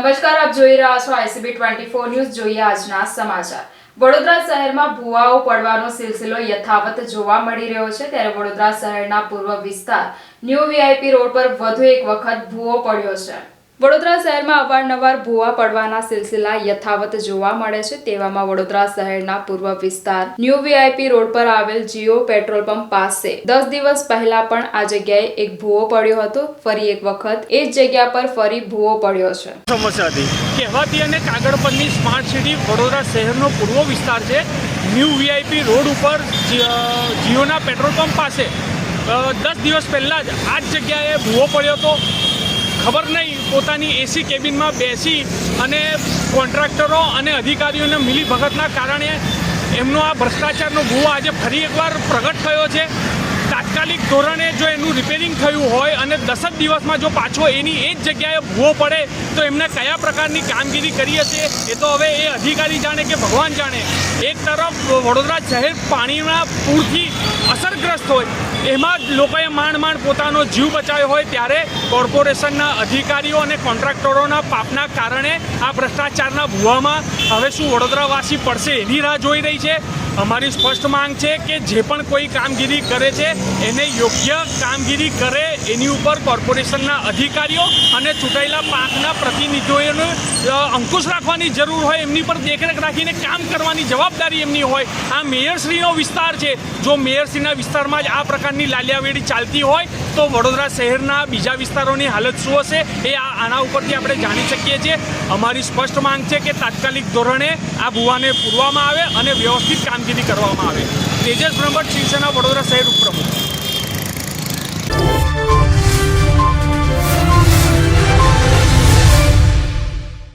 નમસ્કાર, આપ જોઈ રહ્યા છો આઈસીબી ટ્વેન્ટી ફોર ન્યૂઝ. જોઈએ આજના સમાચાર. વડોદરા શહેરમાં ભૂવાઓ પડવાનો સિલસિલો યથાવત જોવા મળી રહ્યો છે. ત્યારે વડોદરા શહેરના પૂર્વ વિસ્તાર ન્યૂ વીઆઈપી રોડ પર વધુ એક વખત ભૂવો પડ્યો છે. વડોદરા શહેરમાં અવારનવાર ભૂવા પડવાના સિલસિલા યથાવત જોવા મળે છે. તેવામાં વડોદરા શહેરના પૂર્વ વિસ્તાર ન્યૂ વીઆઈપી રોડ પર આવેલ જીઓ પેટ્રોલ પંપ પાસે દસ દિવસ પહેલા પણ આ જગ્યાએ એક ભૂવો પડ્યો હતો. ફરી એક વખત એ જ જગ્યા પર ફરી ભૂવો પડ્યો છે. સમસ્યા હતી. કહેવાતી અને કાગળ પરની સ્માર્ટ સિટી વડોદરા શહેરનો પૂર્વ વિસ્તાર છે. ન્યૂ વીઆઈપી રોડ ઉપર જી- જીઓના પેટ્રોલ પંપ પાસે દસ દિવસ પહેલાં જ આ જ જગ્યાએ ભૂવો પડ્યો હતો. ખબર નહીં, પોતાની એસી કેબિનમાં બેસી અને કોન્ટ્રાક્ટરો અને અધિકારીઓને મિલી ભગતના કારણે એમનો આ ભ્રષ્ટાચારનો ભૂવો આજે ફરી એકવાર પ્રગટ થયો છે. તાત્કાલિક ધોરણે જો એનું રિપેરિંગ થયું હોય અને દસ જ દિવસમાં જો પાછો એની એ જ જગ્યાએ ભૂવો પડે, તો એમને કયા પ્રકારની કામગીરી કરી હશે? એ તો હવે એ અધિકારી જાણે કે ભગવાન જાણે. એક તરફ વડોદરા શહેર પાણીના પૂરથી અસરગ્રસ્ત હોય, એમાં લોકોએ માંડ માંડ પોતાનો જીવ બચાવ્યો હોય, ત્યારે કોર્પોરેશનના અધિકારીઓ અને કોન્ટ્રાક્ટરોના પાપના કારણે આ ભ્રષ્ટાચારના ભૂવામાં હવે શું વડોદરાવાસી પડશે એની રાહ જોઈ રહી છે. અમારી સ્પષ્ટ માંગ છે કે જે પણ કોઈ કામગીરી કરે છે, એને યોગ્ય કામગીરી કરે એની ઉપર કોર્પોરેશનના અધિકારીઓ અને ચૂંટાયેલા પાંખના પ્રતિનિધિઓને અંકુશ રાખવાની જરૂર હોય, એમની પર દેખરેખ રાખીને કામ કરવાની જવાબદારી એમની હોય. આ મેયરશ્રીનો વિસ્તાર છે. જો મેયરશ્રીના વિસ્તારમાં જ આ પ્રકારની લાલિયાવેડી ચાલતી હોય, તો વડોદરા શહેરના બીજા વિસ્તારોની હાલત શું હશે એ આના ઉપરથી આપણે જાણી શકીએ છીએ. અમારી સ્પષ્ટ માંગ છે કે તાત્કાલિક ધોરણે આ ભૂવાને પૂરવામાં આવે અને વ્યવસ્થિત કામગીરી કરવામાં આવે. તેજસ બ્રહ્મભટ્ટ, શિવસેના, વડોદરા શહેર ઉપપ્રમુખ.